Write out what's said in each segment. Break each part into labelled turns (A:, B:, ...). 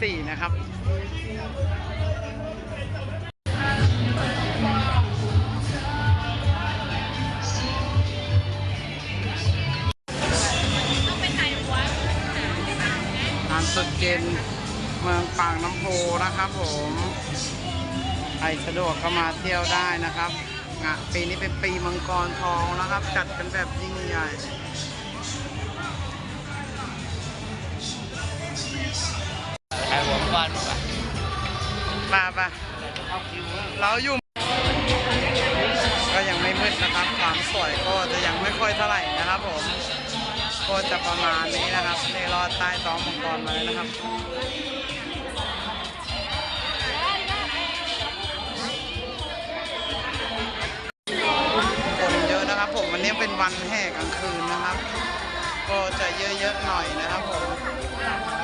A: วันที่14นะครับงานตรุษจีนเมืองปากน้ำโพนะครับผมใครสะดวกก็มาเที่ยวได้นะครับงะปีนี้เป็นปีมังกรทองนะครับ จัดกันแบบยิ่งใหญ่
B: วก้อนป่ะ
A: มาปะเราอยู่ ก็ยังไม่มืดนะครับ ความสวยก็จะยังไม่ค่อยเท่าไหร่นะครับผมก็จะประมาณนี้นะครับนี่รอดใต้ท้องมังกรมาเลยนะครับคนเยอะนะครับผมวันนี้เป็นวันแห่กลางคืนนะครับ ก็จะเยอะๆหน่อยนะครับผม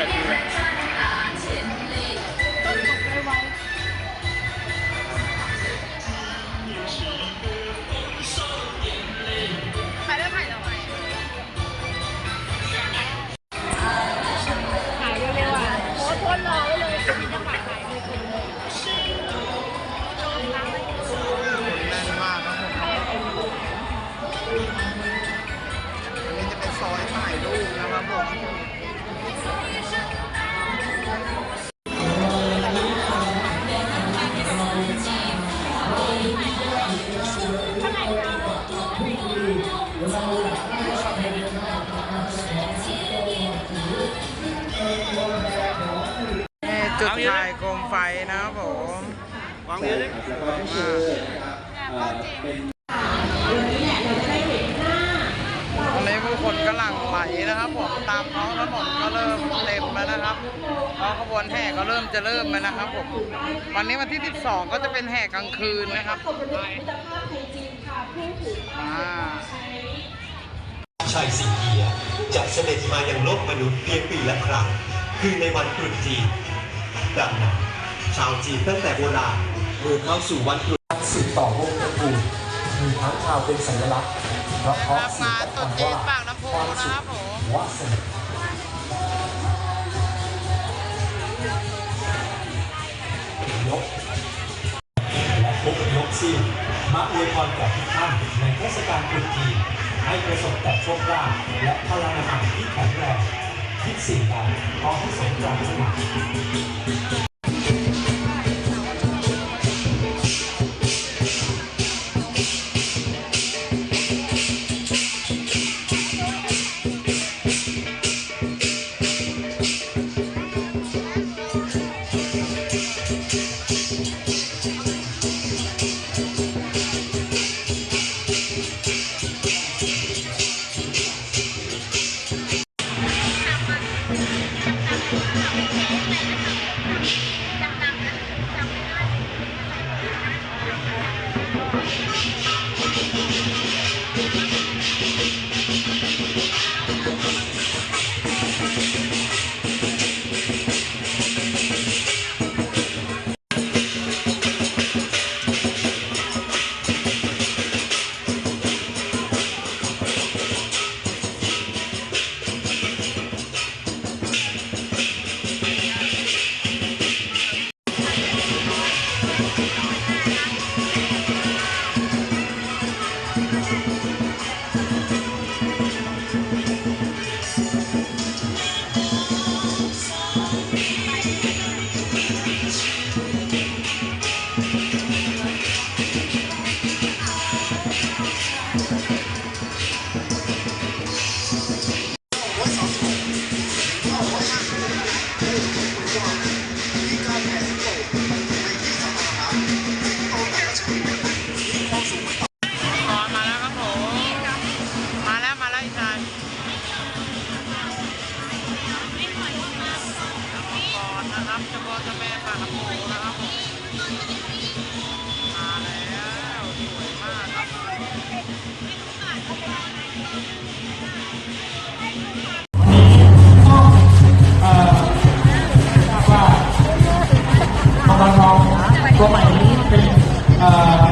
C: ถ่า จุ
A: ดถ่ายโคมไฟนะครับผม
B: วางเยอะดิ
A: ตอนนี้ผู้คนกำลังไหลนะครับผมตามท้องถนนก็เริ่มเต็มแล้วนะครับเพราะขบวนแห่ก็เริ่มจะเริ่มแล้วนะครับผมวันนี้วันที่ 12 ก็จะเป็นแห่กลางคืนนะครับอ่า
D: ชายสิงเอียจะเสด็จมายังโลกมนุษย์เพียงปีละครั้ง คือในวันตรุษจีนดังนั้นชาวจีนตั้งแต่โบราณเมื่อเข้าสู่วันตรุษสืบต่อวงตระกูลมีทั้งข่าวเป็นสัญลักษณ์เพราะเพราะ
A: รับ
D: สื่
A: มา
D: อ
A: ตรุษ
D: คำ
A: จีน
D: ว่า
A: ปากน้ำโพ
D: ความ
A: นะ
D: สุ
A: ค
D: ข
A: รับผม
D: วาสนายกและพบยกซิ่วมาอวยพรแก่ทุกท่านในเทศกาลตรุษจีน ให้ประสบแต่โชคลาภและพลังงานที่แข็งแรงคิดสิ่งใดขอให้สมปรารถนา
E: como a Anitta,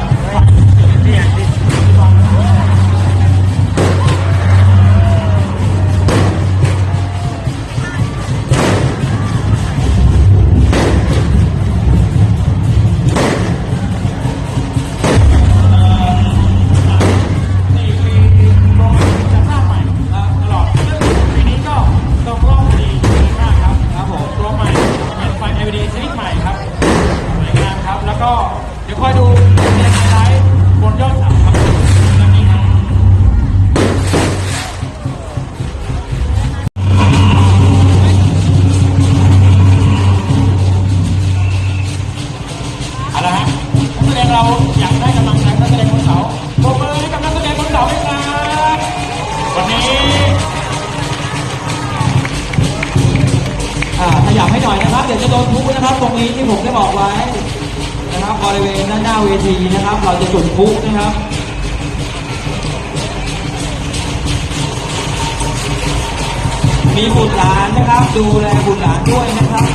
E: โดนทุกนะครับ ตรงนี้ที่ผมได้บอกไว้นะครับบริเวณด้านหน้าเวทีนะครับ เราจะจุดพุกนะครับมีบุตรหลานนะครับ ดูแลบุตรหลานด้วยนะครับ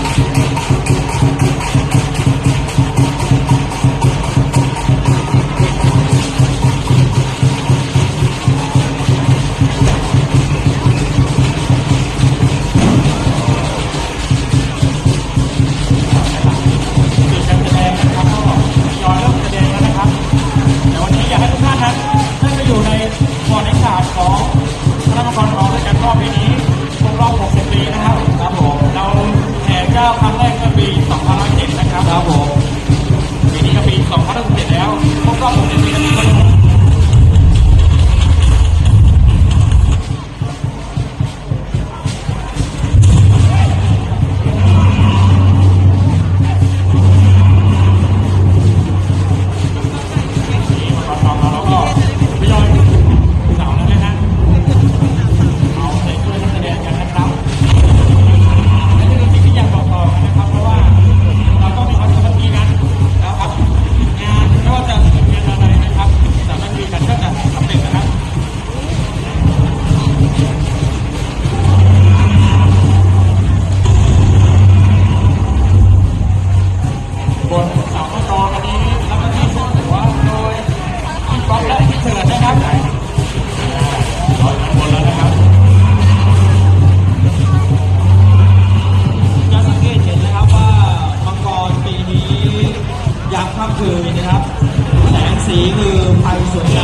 E: ีคือความสวยงาม